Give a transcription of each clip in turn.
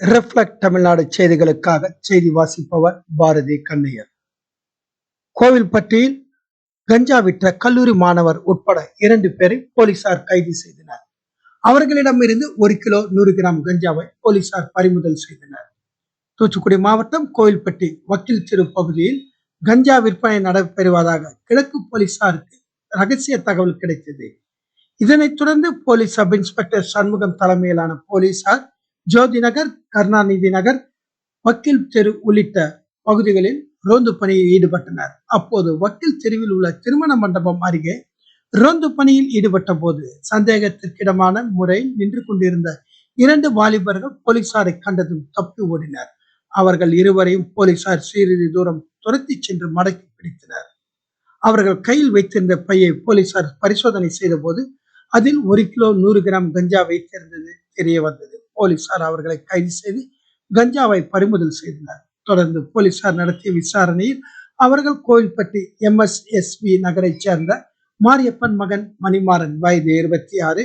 Reflect Tamil Nadu செய்திகளுக்காக செய்தி வாசிப்பவர் பாரதி கண்ணையர். கோவில்பட்டியில் கஞ்சா விற்ற கல்லூரி மாணவர் உட்பட இரண்டு பேரை போலீசார் கைது செய்தனர். அவர்களிடமிருந்து ஒரு கிலோ நூறு கிராம் கஞ்சாவை போலீசார் பறிமுதல் செய்தனர். தூத்துக்குடி மாவட்டம் கோவில்பட்டி வக்கீல் தெரு பகுதியில் கஞ்சா விற்பனை நடைபெறுவதாக கிழக்கு போலீசாருக்கு ரகசிய தகவல் கிடைத்தது. இதனைத் தொடர்ந்து போலீஸ் சப் இன்ஸ்பெக்டர் சண்முகம் தலைமையிலான போலீசார் ஜோதி நகர் கருணாநிதி நகர் வக்கீல் தெரு உள்ளிட்ட பகுதிகளில் ரோந்து பணியில் ஈடுபட்டனர். அப்போது வக்கீல் தெருவில் உள்ள திருமண மண்டபம் அருகே ரோந்து பணியில் ஈடுபட்ட போது சந்தேகத்திற்கிடமான முறையில் நின்று கொண்டிருந்த இரண்டு வாலிபர்கள் போலீசாரை கண்டதும் தப்பி ஓடினர். அவர்கள் இருவரையும் போலீசார் சிறிது தூரம் துரத்தி சென்று மடக்கி பிடித்தனர். அவர்கள் கையில் வைத்திருந்த பையை போலீசார் பரிசோதனை செய்த போது அதில் ஒரு கிலோ நூறு கிராம் கஞ்சா வைத்திருந்தது தெரிய வந்தது. போலீசார் அவர்களை கைது செய்து கஞ்சாவை பறிமுதல் செய்தனர். தொடர்ந்து போலீசார் நடத்திய விசாரணையில் அவர்கள் கோவில்பட்டி எம்எஸ்எஸ்பி நகரைச் சேர்ந்த மாரியப்பன் மகன் மணிமாறன் வயது இருபத்தி ஆறு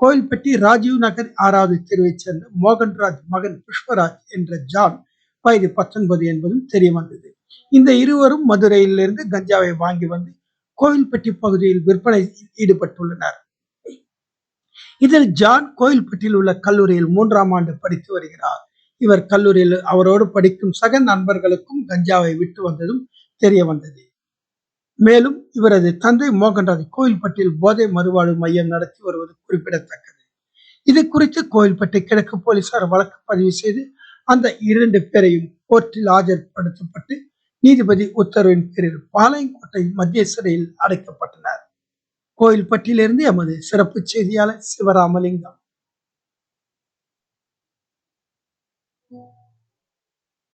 கோவில்பட்டி ராஜீவ் நகர் ஆறாவது தெருவைச் சேர்ந்த மோகன்ராஜ் மகன் புஷ்பராஜ் என்ற ஜான் வயது பத்தொன்பது என்பதும் தெரிய வந்தது இந்த இருவரும் மதுரையிலிருந்து கஞ்சாவை வாங்கி வந்து கோவில்பட்டி பகுதியில் விற்பனையில் ஈடுபட்டுள்ளனர். இதில் ஜான் கோயில்பட்டியில் உள்ள கல்லூரியில் மூன்றாம் ஆண்டு படித்து வருகிறார். இவர் கல்லூரியில் அவரோடு படிக்கும் சக நண்பர்களுக்கும் கஞ்சாவை விட்டு வந்ததும் தெரிய வந்தது. மேலும் இவரது தந்தை மோகன்ராஜ் கோயில்பட்டியில் போதை மறுவாழ்வு மையம் நடத்தி வருவது குறிப்பிடத்தக்கது. இது குறித்து கோயில்பட்டி கிழக்கு போலீசார் வழக்கு பதிவு செய்து அந்த இரண்டு பேரையும் கோர்ட்டில் ஆஜர்படுத்தப்பட்டு நீதிபதி உத்தரவின் பேரில் பாளையங்கோட்டை மத்திய சிறையில் அடைக்கப்பட்டனர். கோயில்பட்டியிலிருந்து எமது சிறப்பு செய்தியாளர் சிவராமலிங்கம்.